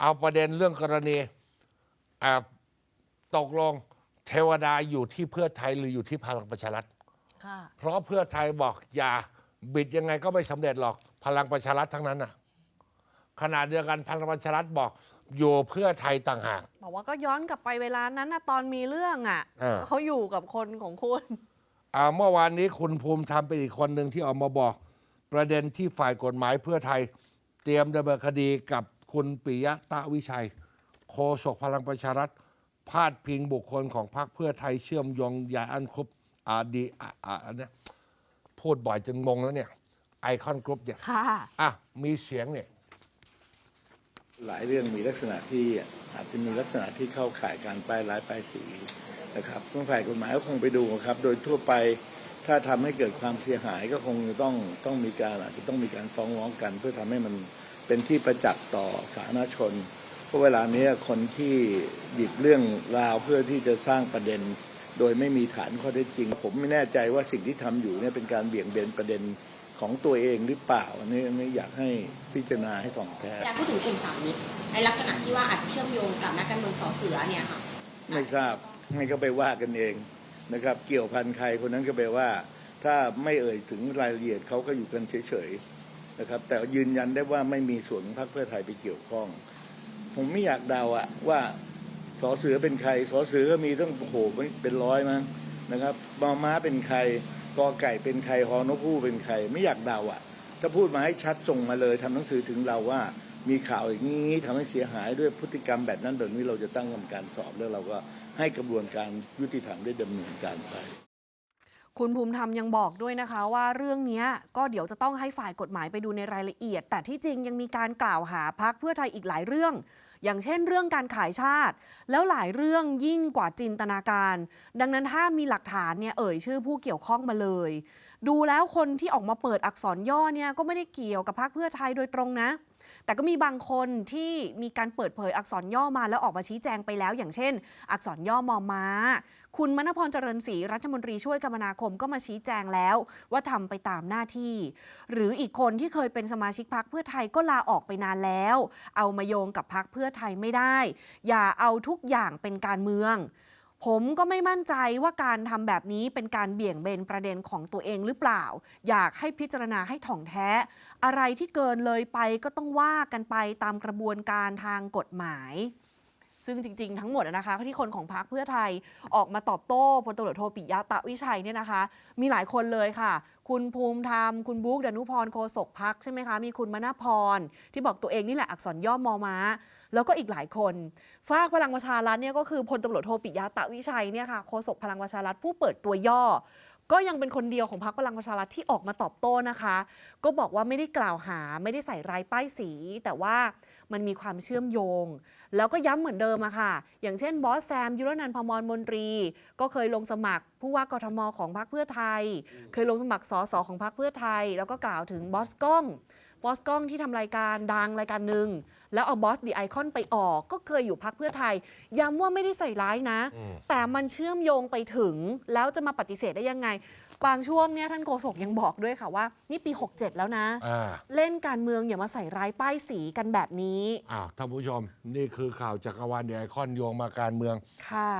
เอาประเด็นเรื่องกรณีอ่าตกลงเทวดาอยู่ที่เพื่อไทยหรืออยู่ที่พลังประชารัฐค่ะเพราะเพื่อไทยบอกอย่าบิดยังไงก็ไม่สำเร็จหรอกพลังประชารัฐทั้งนั้นน่ะขณะเดียวกันพลังประชารัฐบอกอยู่เพื่อไทยต่างหากบอกว่าก็ย้อนกลับไปเวลานั้นนะตอนมีเรื่องอะเออเขาอยู่กับคนของคุณอ่าเมื่อวานนี้คุณภูมิธรรมเป็นอีกคนหนึ่งที่ออกมาบอก ประเด็นที่ฝ่ายกฎหมายเพื่อไทย เตรียมดำเนินคดีกับ คุณปิยะตะวิชัยโฆษกพลังประชารัฐ พาดพิงบุคคลของพรรคเพื่อไทยเชื่อมโยงยาอันครบอาดีอ่าอ่าอันเนี้ยพูดบ่อยจนงงแล้วเนี่ยไอคอนกรุ๊ปเนี่ยค่ะอะ มีเสียงเนี่ย หลายเรื่องมีลักษณะที่อาจจะมีลักษณะที่เข้าข่ายการป้ายร้ายป้ายสีนะครับทางฝ่ายกฎหมายก็คงไปดูครับ โดยทั่วไปถ้าทำให้เกิดความเสียหายก็คงจะต้องต้องมีการอาจจะต้องมีการฟ้องร้องกัน เพื่อทำให้มัน เป็นที่ประจักษ์ต่อสาธารณชนเพราะเวลานี้คนที่หยิบเรื่องราวเพื่อที่จะสร้างประเด็น โดยไม่มีฐานข้อเท็จจริง ผมไม่แน่ใจว่าสิ่งที่ทำอยู่เนี่ยเป็นการเบี่ยงเบนประเด็นของตัวเองหรือเปล่าอันนี้อันนี้อยากให้พิจารณาให้ถ่องแท้แต่พูดถึงกลุ่มสามมิตรในลักษณะที่ว่าอาจจะเชื่อมโยงกับนักการเมืองสอเสือเนี่ยค่ะไม่ทราบให้ก็ไปว่ากันเองนะครับ เกี่ยวพันใครคนนั้นก็ไปว่า ถ้าไม่เอ่ยถึงรายละเอียดเขาก็อยู่กันเฉยๆ นะครับ แต่ยืนยันได้ว่าไม่มีส่วนของพรรคเพื่อไทยไปเกี่ยวข้อง ผมไม่อยากเดาอะว่าสอเสือเป็นใครสอเสือก็มีตั้งโอ้โหเป็นร้อยมั้งนะครับมอม้าเป็นใครกอไก่เป็นใครฮอนกคู่เป็นใคร ไม่อยากเดาอะถ้าพูดมาให้ชัดส่งมาเลยทำหนังสือถึงเราว่ามีข่าวอย่างนี้ทำให้เสียหายด้วยพฤติกรรมแบบนั้นแบบนี้เราจะตั้งกรรมการสอบแล้วเราก็ให้กระบวนการยุติธรรมได้ดำเนินการไป คุณภูมิธรรมยังบอกด้วยนะคะว่าเรื่องนี้ก็เดี๋ยวจะต้องให้ฝ่ายกฎหมายไปดูในรายละเอียด แต่ที่จริงยังมีการกล่าวหาพักเพื่อไทยอีกหลายเรื่อง อย่างเช่นเรื่องการขายชาติ แล้วหลายเรื่องยิ่งกว่าจินตนาการ ดังนั้นถ้ามีหลักฐานเนี่ยเอ่ยชื่อผู้เกี่ยวข้องมาเลย ดูแล้วคนที่ออกมาเปิดอักษรย่อเนี่ยก็ไม่ได้เกี่ยวกับพักเพื่อไทยโดยตรงนะ แต่ก็มีบางคนที่มีการเปิดเผยอักษรย่อมาแล้วออกมาชี้แจงไปแล้ว อย่างเช่น อักษรย่อมอม้า คุณมณพรเจริญศรีรัฐมนตรีช่วยคมนาคมก็มาชี้แจงแล้ว ว่าทำไปตามหน้าที่ หรืออีกคนที่เคยเป็นสมาชิกพักเพื่อไทยก็ลาออกไปนานแล้ว เอามาโยงกับพักเพื่อไทยไม่ได้ อย่าเอาทุกอย่างเป็นการเมือง ผมก็ไม่มั่นใจว่าการทำแบบนี้เป็นการเบี่ยงเบนประเด็นของตัวเองหรือเปล่า อยากให้พิจารณาให้ถ่องแท้ อะไรที่เกินเลยไปก็ต้องว่ากันไปตามกระบวนการทางกฎหมาย ซึ่งจริง ๆ ทั้งหมดนะคะที่คนของพรรคเพื่อไทยออกมาตอบโต้พลตำรวจโทปิยะตะวิชัยเนี่ยนะคะ มีหลายคนเลยค่ะ คุณภูมิธรรม คุณบุ๊กดนุพรโคศกพักใช่ไหมคะ มีคุณมณพร ที่บอกตัวเองนี่แหละอักษรย่อมอม้า แล้วก็อีกหลายคนฝากพลังประชารัฐเนี่ยก็คือพลตำรวจโทปิยะตะวิชัยเนี่ยค่ะโฆษกพลังประชารัฐผู้เปิดตัวย่อ ก็ยังเป็นคนเดียวของพรรคพลังประชารัฐที่ออกมาตอบโต้นะคะ ก็บอกว่าไม่ได้กล่าวหาไม่ได้ใส่รายป้ายสี แต่ว่ามันมีความเชื่อมโยง แล้วก็ย้ำเหมือนเดิมอะค่ะ อย่างเช่นบอสแซมยุรนันพมรมนตรี ก็เคยลงสมัครผู้ว่ากทมของพรรคเพื่อไทย เคยลงสมัครสสของพรรคเพื่อไทย แล้วก็กล่าวถึงบอสก้อง บอสก้องที่ทำรายการดังรายการหนึ่งแล้วเอาบอสดีไอคอนไปออก ก็เคยอยู่พักเพื่อไทย ย้ำว่าไม่ได้ใส่ร้ายนะ แต่มันเชื่อมโยงไปถึง แล้วจะมาปฏิเสธได้ยังไง บางช่วงเนี่ยท่านโฆษกยังบอกด้วยค่ะว่า นี่ปี 67 แล้วนะอ่าเล่นการเมืองอย่ามาใส่ร้ายป้ายสีกันแบบนี้อ้าวท่านผู้ชม นี่คือข่าวจักรวาลเดียไอคอนโยงมาการเมืองค่ะ